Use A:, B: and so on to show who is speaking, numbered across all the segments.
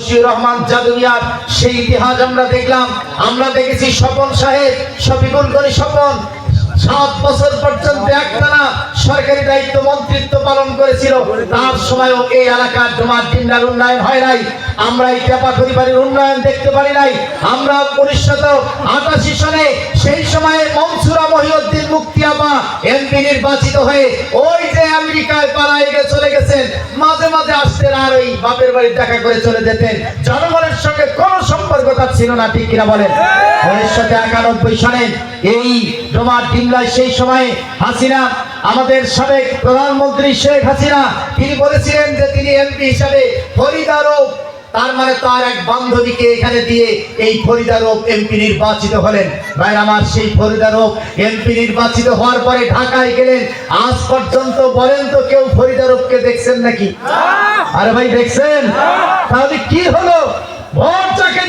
A: বশির রহমান জাদুমিয়ার সেই ইতিহাস আমরা দেখলাম। আমরা দেখেছি স্বপন সাহেব শফিকুল করে স্বপন সাত বছর পর্যন্ত একটানা সরকারি দায়িত্ব মন্ত্রিত্ব পালন করেছিল। তার সময়ও এই এলাকার জমার ডিমলার উন্নয়ন হয় নাই। আমরা এই টেপা পরিবারের উন্নয়ন দেখতে পারি নাই। আমরা উনিশশত আটাশি সনে সেই সময়ে মনসুরা মহিউদ্দিন মুক্তিয়াবা এমপি নির্বাচিত হয়ে ওই যে আমেরিকায় পালায় গিয়ে চলে গেছেন, মাঝে মাঝে আসতেন আর ওই বাপের বাড়ি দেখা করে চলে যেতেন। জনগণের সঙ্গে কোনো সম্পর্ক তার ছিল না, ঠিক কিনা বলেন? উনিশশো একানব্বই সনে এই ডোমার ডিমলায় সেই সময়ে হাসিনা আমাদের সাবেক প্রধানমন্ত্রী শেখ হাসিনা তিনি বলেছিলেন যে তিনি এমপি হিসাবে ফরিদারও তার মানে তার এক বান্ধবীকে এখানে দিয়ে এই ফরিদারব এমপি নির্বাচিত হলেন। ভাই আমার সেই ফরিদারব এমপি নির্বাচিত হওয়ার পরে ঢাকায় গেলেন। আজ পর্যন্ত বলেন তো কেউ ফরিদারবকে দেখছেন নাকি? আরে ভাই দেখছেন? তাহলে কি হলো? ভোট যাকে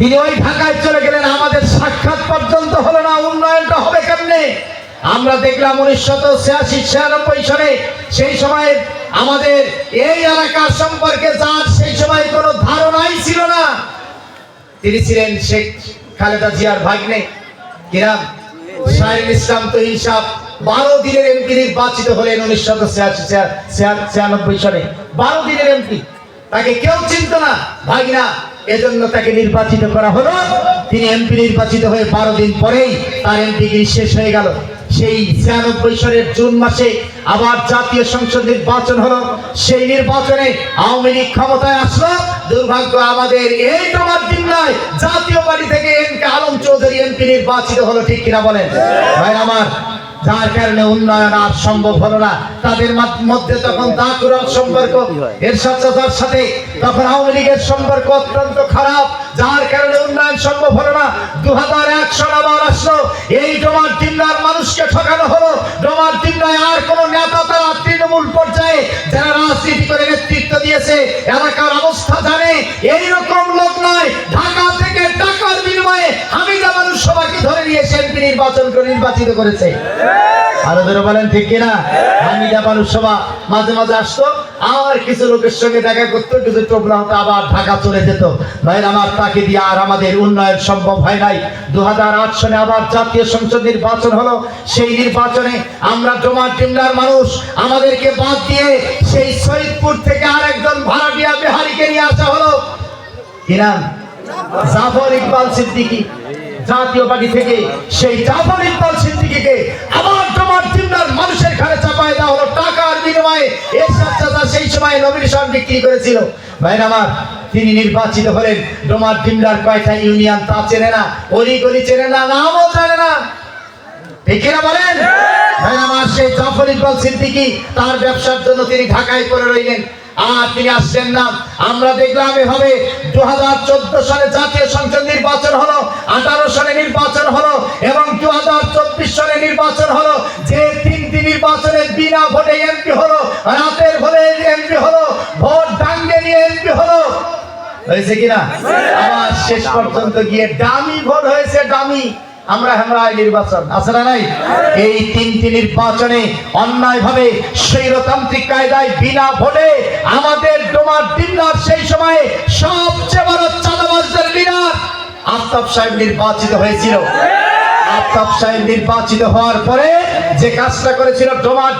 A: তিনি ওই ঢাকায় চলে গেলেন, আমাদের সাক্ষাৎ পর্যন্ত হলো না, উন্নয়নটা হবে কেমনে? আমরা দেখলাম উনিশশত ছিয়াশি, ছিয়ানব্বই সনে সেই সময় আমাদের এই এলাকার সম্পর্কে যার সেই সময় কোনো ধারণাই ছিল না। তিনি ছিলেন শেখ খালেদা জিয়ার ভাগ্নে, কিরাম শাহিন ইসলাম তো হিসাব বারো দিনের এমপি নির্বাচিত হলেন উনিশশো ছিয়াশি ছিয়ানব্বই সনে বারো দিনের এমপি। তাকে কেউ চিনত না, ভাগনা। এজন্য তাকে নির্বাচিত করা হলো। তিনি এমপি নির্বাচিত হয়ে বারো দিন পরেই তার এমপি শেষ হয়ে গেল। সেই ছিয়ানব্বই সালের জুন মাসে আবার জাতীয় সংসদ নির্বাচন হলো। সেই নির্বাচনে আওয়ামী লীগ ক্ষমতায় আসলো। দুর্ভাগ্য আমাদের এই তোমার দিন নয়। জাতীয় পার্টি থেকে M K Alam Chowdhury MP নির্বাচিত হলো, ঠিক কিনা বলেন? ভাই আমার যার কারণে উন্নয়ন আর সম্ভব হলো না। তাদের মধ্যে তখন দাকুরার সম্পর্ক এর সাথে সাথে তখন আওয়ামী লীগের সম্পর্ক অত্যন্ত খারাপ যার কারণে উন্নয়ন সম্ভব হলো না। দু হাজার এক সাল আবার আসলো। এই ডোমার ডিমলার মানুষকে ঠকানো হলো। ডোমার ডিমলায় আর কোন নেতা তারা তৃণমূল পর্যায়ে যারা রাজনীতি করে নেতৃত্ব দিয়েছে এলাকার অবস্থা জানে। এই রকম লোক নয়। ঢাকা থেকে টাকার বিনিময়ে হামিদা মানুষ সবাইকে ধরে নিয়ে এমপি নির্বাচন করে নির্বাচিত করেছে। আরও ধরে বলেন, ঠিক কিনা? মানুষ সভা মাঝে মাঝে আসতো আর কিছু লোকের সঙ্গে দেখা করতো, কিছু হতো, আবার ঢাকা চলে যেত। ভাই আমার তাকে দিয়ে আর আমাদের উন্নয়ন সম্ভব হয় নাই। দু আবার জাতীয় সংসদ নির্বাচন হলো। সেই নির্বাচনে আমরা জমা টিমলার মানুষ, আমাদেরকে বাদ দিয়ে সেই শহীদপুর থেকে আরেকজন ভাড়াটিয়া বিহারিকে নিয়ে আসা হলো। কি নাম? জাফর ইকবাল সিদ্দিকী। জাতীয় পার্টি থেকে সেই জাফর ইকবাল সিদ্দিকীকে আবার তোমার চিন্তার মানুষের ঘরে চাপায় দেওয়া হলো টাকার বিনিময়ে। এরশাদ চাচা সেই সময় নমিনেশন বিক্রি করেছিল। ভাইরা আমার তিনি নির্বাচিত হলেন ডোমার ডিমলার কয়টা ইউনিয়ন তা চেনে না অলি গলি চেনে না নামও জানে না। ঠিক কিনা বলেন? আমার সেই জাফর ইকবাল সিদ্দিকী তার ব্যবসার জন্য তিনি ঢাকায় পড়ে রইলেন। আর তিনি আসছেন না। আমরা দেখলাম এভাবে দু হাজার চোদ্দ সালে জাতীয় সংসদ নির্বাচন বিনা ভোটে এমপি হলো, রাতের ভোটে এমপি হলো, ভোট ডাঙ্গে নিয়ে এমপি হলো। হয়েছে কিনা? আবার শেষ পর্যন্ত গিয়ে দামি ভোট হয়েছে, দামি। আমরা আমরা নির্বাচন, আছে না নাই? এই তিনটি নির্বাচনে অন্যায় ভাবে স্বৈরতান্ত্রিক কায়দায় বিনা ভোটে আমাদের ডোমার দিনার সেই সময়ে সবচেয়ে বড় চাঁদাবাজদের লিডার আফতাব সাহেব নির্বাচিত হয়েছিল। আফতাব সাহেব নির্বাচিত হওয়ার পরে যে কাজটা করেছিল ডোমার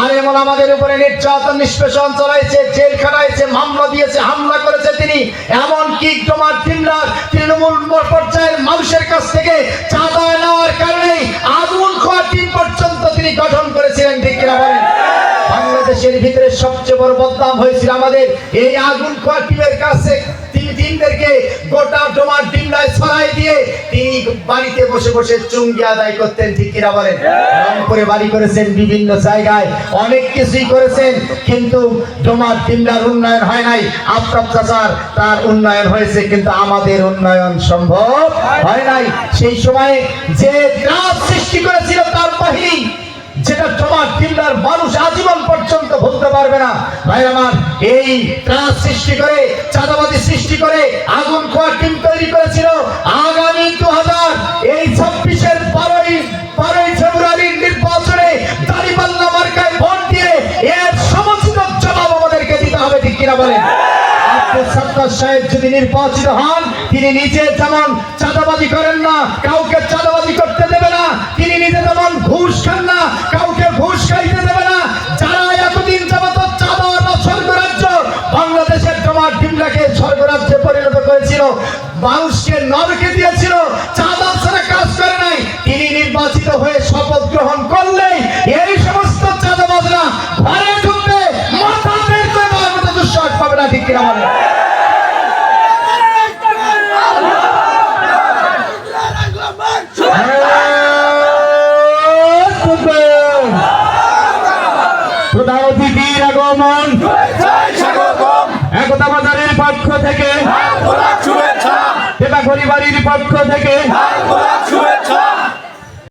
A: আর এমন আমাদের উপরে নির্যাতন, নিষ্পেষণ চালাইছে জেল খাটাইছে মামলা দিয়েছে, হামলা করেছে তিনি এমন কি ডোমার ডিমলার তৃণমূল পর্যায়ের মানুষের কাছ থেকে চাঁদা নেওয়ার কারণে আগুন খোয়া টিম পর্যন্ত তিনি গঠন করেছিলেন, ঠিক কিনা বলেন? বাংলাদেশের ভিতরে সবচেয়ে বড় বদনাম হয়েছিল আমাদের এই আগুন খোয়া টিমের কাছে তিনি তিনদেরকে গোটা ডোমার ডিমলায় ছড়াই দিয়ে তিনি বাড়িতে বসে বসে চুঙ্গি আদায় করতেন ঠিক কিনা বলেন? রংপুরে বাড়ি করেছেন বিভিন্ন জায়গায়। অনেক কিছুই করেছেন কিন্তু ডোমার ডিমলার উন্নয়ন হয় নাই। আফতাব চাচার তার উন্নয়ন হয়েছে কিন্তু আমাদের উন্নয়ন সম্ভব হয় নাই। সেই সময়ে যে ত্রাস সৃষ্টি করেছিল তার বাহিনী যেটা তোমার জিল্লার মানুষ আজীবন পর্যন্ত ভুলতে পারবে না। ভাই আমার, এই ত্রাস সৃষ্টি করে চাঁদাবাদী সৃষ্টি করে আগুন খোয়া টিম তৈরি করেছিল আগামী দু হাজার এই ছাব্বিশের বারোই বারোই ফেব্রুয়ারির নির্বাচনে দাঁড়িপাল্লা মার্কায় ভোট দিয়ে এর সমুচিত জবাব আমাদেরকে দিতে হবে, ঠিক কিনা বলেন? সত্তার সাহেব যদি নির্বাচিত হন, তিনি নিজে যেমন চাঁদাবাজি করেন না, কাউকে চাঁদাবাজি করতে দেবে না, তিনি নিজে যেমন ঘুষ খান না। করেছিল মানুষকে নরকে দিয়েছিল চাঁদা ছাড়া কাজ করে নাই তিনি নির্বাচিত হয়ে শপথ গ্রহণ করলেই এই সমস্ত চাঁদাবাজরা ঘরে ঢুকবে মাথা বের করে মতো দুঃসাহস পাবে না ঠিক কিনা বলে প্রধান অতিথির আগমন একতা বাজারের পক্ষ থেকে।
B: শুভেচ্ছা।
A: এটা পরিবারের পক্ষ থেকে।
B: শুভেচ্ছা।